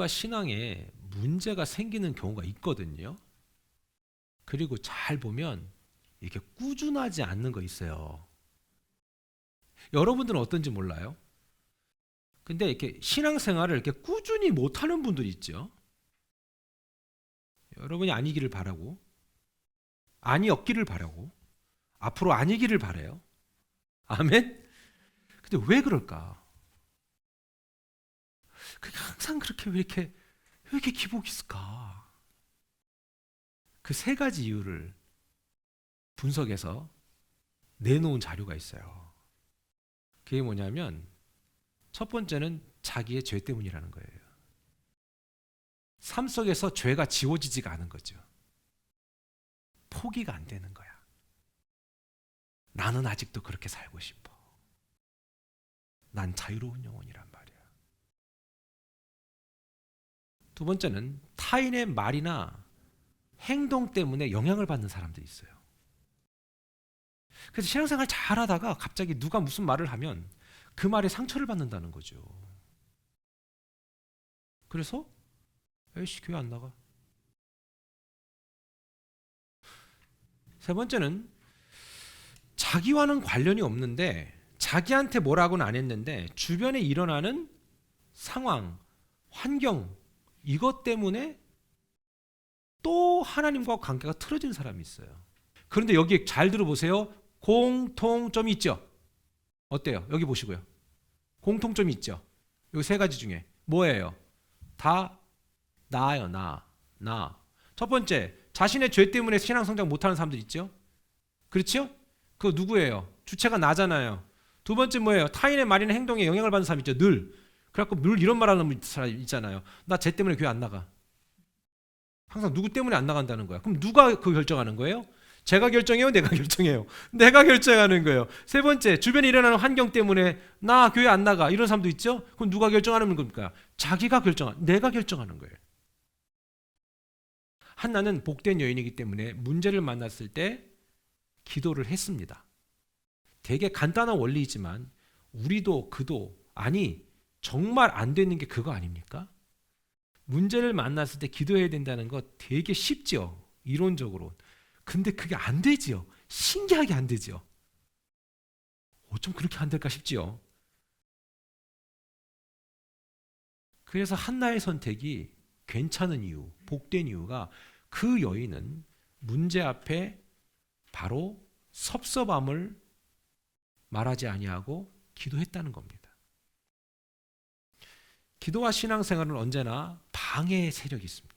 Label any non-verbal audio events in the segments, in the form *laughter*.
기도와 신앙에 문제가 생기는 경우가 있거든요. 그리고 잘 보면 이게 꾸준하지 않는 거 있어요. 여러분들은 어떤지 몰라요. 근데 이렇게 신앙생활을 이렇게 꾸준히 못하는 분들이 있죠. 여러분이 아니기를 바라고, 아니었기를 바라고, 앞으로 아니기를 바래요. 아멘. 근데 왜 그럴까? 그게 항상 그렇게 왜 이렇게 왜 이렇게 기복이 있을까? 그 세 가지 이유를 분석해서 내놓은 자료가 있어요. 그게 뭐냐면 첫 번째는 자기의 죄 때문이라는 거예요. 삶 속에서 죄가 지워지지가 않은 거죠. 포기가 안 되는 거야. 나는 아직도 그렇게 살고 싶어. 난 자유로운 영혼이란 말 두 번째는 타인의 말이나 행동 때문에 영향을 받는 사람도 있어요. 그래서 신앙생활 잘 하다가 갑자기 누가 무슨 말을 하면 그 말에 상처를 받는다는 거죠. 그래서 에이씨 교회 안 나가. 세 번째는 자기와는 관련이 없는데 자기한테 뭐라고는 안 했는데 주변에 일어나는 상황, 환경 이것 때문에 또 하나님과 관계가 틀어진 사람이 있어요. 그런데 여기 잘 들어보세요. 공통점이 있죠. 어때요? 여기 보시고요. 공통점이 있죠. 요 세 가지 중에 뭐예요? 다 나요, 나, 나. 첫 번째, 자신의 죄 때문에 신앙 성장 못하는 사람들 있죠. 그렇죠? 그거 누구예요? 주체가 나잖아요. 두 번째 뭐예요? 타인의 말이나 행동에 영향을 받는 사람 있죠. 늘. 그래갖고 늘 이런 말 하는 사람 있잖아요. 나 쟤 때문에 교회 안 나가. 항상 누구 때문에 안 나간다는 거야. 그럼 누가 그 결정하는 거예요? 제가 결정해요? 내가 *laughs* 결정해요? 내가 결정하는 거예요. 세 번째, 주변에 일어나는 환경 때문에 나 교회 안 나가. 이런 사람도 있죠? 그럼 누가 결정하는 겁니까? 자기가 결정한, 내가 결정하는 거예요. 한나는 복된 여인이기 때문에 문제를 만났을 때 기도를 했습니다. 되게 간단한 원리이지만 우리도 그도 아니 정말 안 되는 게 그거 아닙니까? 문제를 만났을 때 기도해야 된다는 거 되게 쉽죠. 이론적으로. 근데 그게 안 되지요. 신기하게 안 되죠. 어쩜 그렇게 안 될까 싶지요. 그래서 한나의 선택이 괜찮은 이유, 복된 이유가 그 여인은 문제 앞에 바로 섭섭함을 말하지 아니하고 기도했다는 겁니다. 기도와 신앙생활은 언제나 방해의 세력이 있습니다.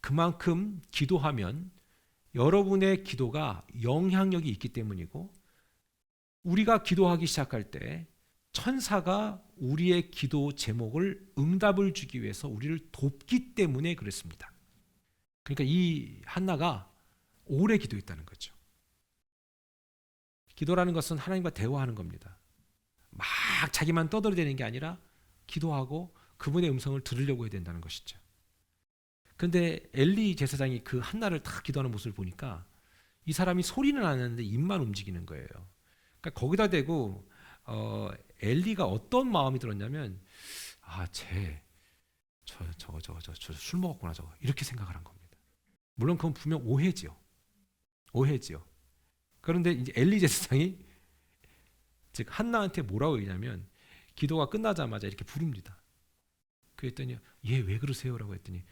그만큼 기도하면 여러분의 기도가 영향력이 있기 때문이고 우리가 기도하기 시작할 때 천사가 우리의 기도 제목을 응답을 주기 위해서 우리를 돕기 때문에 그렇습니다. 그러니까 이 한나가 오래 기도했다는 거죠. 기도라는 것은 하나님과 대화하는 겁니다. 막 자기만 떠들어대는 게 아니라 기도하고 그분의 음성을 들으려고 해야 된다는 것이죠. 근데 엘리 제사장이 그 한나를 딱 기도하는 모습을 보니까 이 사람이 소리는 안 하는데 입만 움직이는 거예요. 그러니까 거기다 대고 어, 엘리가 어떤 마음이 들었냐면 아쟤저 저거 저거 저술 먹었구나 저거 이렇게 생각을 한 겁니다. 물론 그건 분명 오해지요. 오해지요. 그런데 이제 엘리 제사장이 *laughs* 즉 한나한테 뭐라고 얘기냐면 기도가 끝나자마자 이렇게 부릅니다. 그랬더니 얘 왜 그러세요라고 했더니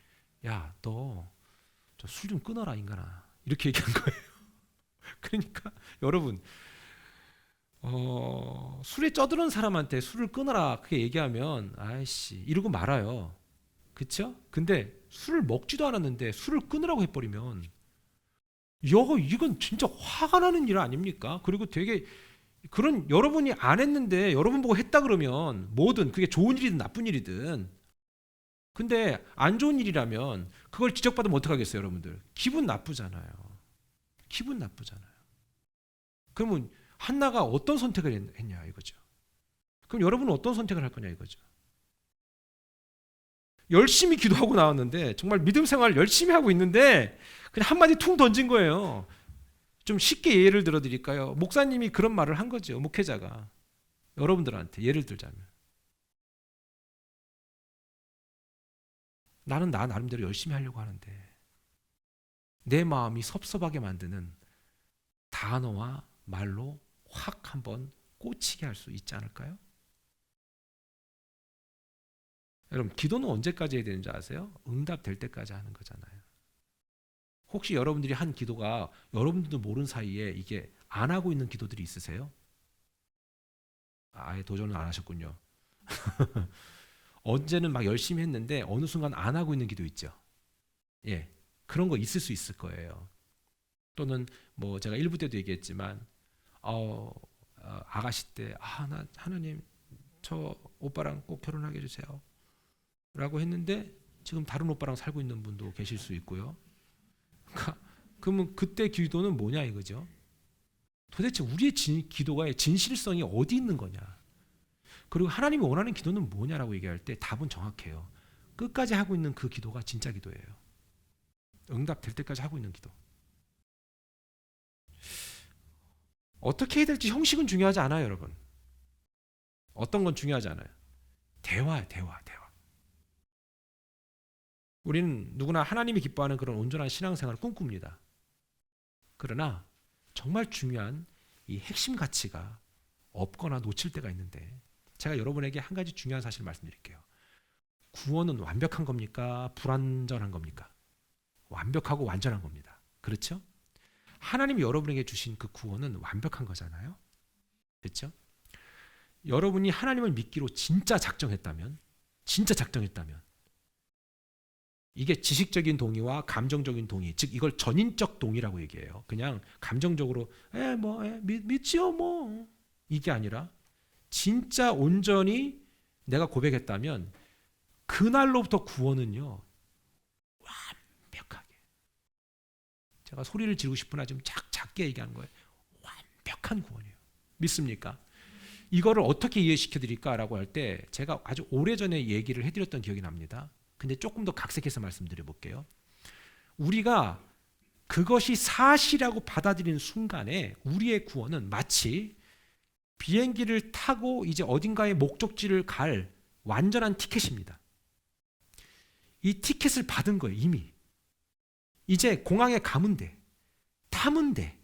야 너 저 술 좀 끊어라 인간아 이렇게 얘기한 거예요. *laughs* 그러니까 여러분 어, 술에 쩌드는 사람한테 술을 끊어라 그렇게 얘기하면 아이씨 이러고 말아요. 그렇죠? 근데 술을 먹지도 않았는데 술을 끊으라고 해버리면 여 이건 진짜 화가 나는 일 아닙니까? 그리고 되게 그런 여러분이 안 했는데 여러분 보고 했다 그러면 뭐든 그게 좋은 일이든 나쁜 일이든. 근데 안 좋은 일이라면 그걸 지적받으면 어떡하겠어요 여러분들? 기분 나쁘잖아요. 기분 나쁘잖아요. 그러면 한나가 어떤 선택을 했냐 이거죠. 그럼 여러분은 어떤 선택을 할 거냐 이거죠. 열심히 기도하고 나왔는데 정말 믿음 생활 열심히 하고 있는데 그냥 한마디 퉁 던진 거예요 좀 쉽게 예를 들어 드릴까요? 목사님이 그런 말을 한 거죠. 목회자가 여러분들한테 예를 들자면 나는 나 나름대로 열심히 하려고 하는데 내 마음이 섭섭하게 만드는 단어와 말로 확 한번 꽂히게 할 수 있지 않을까요? 여러분 기도는 언제까지 해야 되는지 아세요? 응답될 때까지 하는 거잖아요. 혹시 여러분들이 한 기도가 여러분들도 모르는 사이에 이게 안 하고 있는 기도들이 있으세요? 아예 도전을 안 하셨군요. *laughs* 언제는 막 열심히 했는데 어느 순간 안 하고 있는 기도 있죠. 예, 그런 거 있을 수 있을 거예요. 또는 뭐 제가 일부 때도 얘기했지만 어, 어, 아가씨 때 아 나 하나님 저 오빠랑 꼭 결혼하게 해 주세요. 라고 했는데 지금 다른 오빠랑 살고 있는 분도 계실 수 있고요. 그러니까 그러면 그때 기도는 뭐냐 이거죠. 도대체 우리의 진, 기도가의 진실성이 어디 있는 거냐. 그리고 하나님이 원하는 기도는 뭐냐라고 얘기할 때 답은 정확해요. 끝까지 하고 있는 그 기도가 진짜 기도예요. 응답 될 때까지 하고 있는 기도. 어떻게 해야 될지 형식은 중요하지 않아요, 여러분. 어떤 건 중요하지 않아요. 대화야, 대화, 대화. 우리는 누구나 하나님이 기뻐하는 그런 온전한 신앙생활을 꿈꿉니다. 그러나 정말 중요한 이 핵심 가치가 없거나 놓칠 때가 있는데 제가 여러분에게 한 가지 중요한 사실을 말씀드릴게요. 구원은 완벽한 겁니까? 불완전한 겁니까? 완벽하고 완전한 겁니다. 그렇죠? 하나님이 여러분에게 주신 그 구원은 완벽한 거잖아요. 그렇죠? 여러분이 하나님을 믿기로 진짜 작정했다면 진짜 작정했다면 이게 지식적인 동의와 감정적인 동의, 즉 이걸 전인적 동의라고 얘기해요. 그냥 감정적으로 에뭐 에, 믿, 믿지요 뭐 이게 아니라 진짜 온전히 내가 고백했다면 그날로부터 구원은요 완벽하게 제가 소리를 지르고 싶으나 좀 작, 작게 얘기하는 거예요. 완벽한 구원이에요. 믿습니까? 이거를 어떻게 이해시켜 드릴까라고 할 때 제가 아주 오래전에 얘기를 해드렸던 기억이 납니다. 근데 조금 더 각색해서 말씀드려 볼게요. 우리가 그것이 사실이라고 받아들이는 순간에 우리의 구원은 마치 비행기를 타고 이제 어딘가의 목적지를 갈 완전한 티켓입니다. 이 티켓을 받은 거예요, 이미. 이제 공항에 가면 돼. 타면 돼.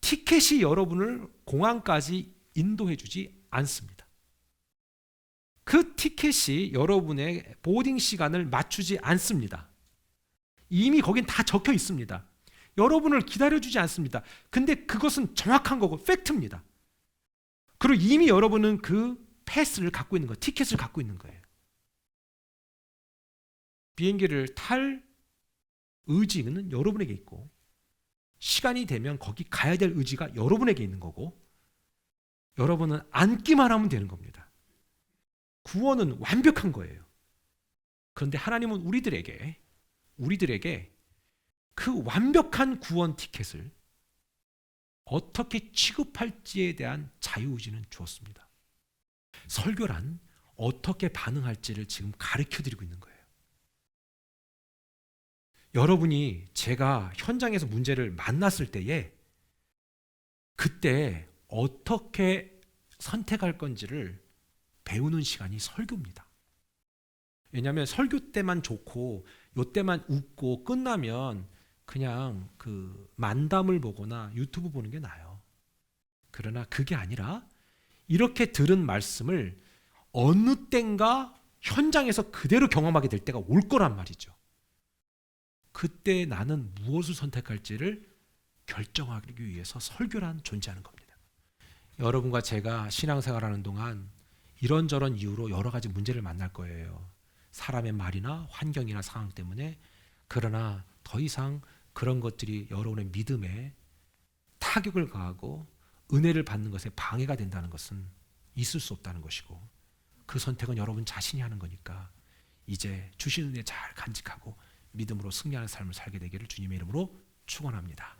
티켓이 여러분을 공항까지 인도해 주지 않습니다. 그 티켓이 여러분의 보딩 시간을 맞추지 않습니다. 이미 거긴 다 적혀 있습니다. 여러분을 기다려주지 않습니다. 근데 그것은 정확한 거고 팩트입니다. 그리고 이미 여러분은 그 패스를 갖고 있는 거예요. 티켓을 갖고 있는 거예요. 비행기를 탈 의지는 여러분에게 있고 시간이 되면 거기 가야 될 의지가 여러분에게 있는 거고 여러분은 앉기만 하면 되는 겁니다. 구원은 완벽한 거예요. 그런데 하나님은 우리들에게 우리들에게 그 완벽한 구원 티켓을 어떻게 취급할지에 대한 자유의지는 주었습니다. 설교란 어떻게 반응할지를 지금 가르쳐 드리고 있는 거예요. 여러분이 제가 현장에서 문제를 만났을 때에 그때 어떻게 선택할 건지를 배우는 시간이 설교입니다. 왜냐하면 설교 때만 좋고 요 때만 웃고 끝나면 그냥 그 만담을 보거나 유튜브 보는 게 나아요. 그러나 그게 아니라 이렇게 들은 말씀을 어느 땐가 현장에서 그대로 경험하게 될 때가 올 거란 말이죠. 그때 나는 무엇을 선택할지를 결정하기 위해서 설교란 존재하는 겁니다. 여러분과 제가 신앙생활하는 동안 이런저런 이유로 여러 가지 문제를 만날 거예요. 사람의 말이나 환경이나 상황 때문에 그러나 더 이상 그런 것들이 여러분의 믿음에 타격을 가하고 은혜를 받는 것에 방해가 된다는 것은 있을 수 없다는 것이고 그 선택은 여러분 자신이 하는 거니까 이제 주신 은혜 잘 간직하고 믿음으로 승리하는 삶을 살게 되기를 주님의 이름으로 축원합니다.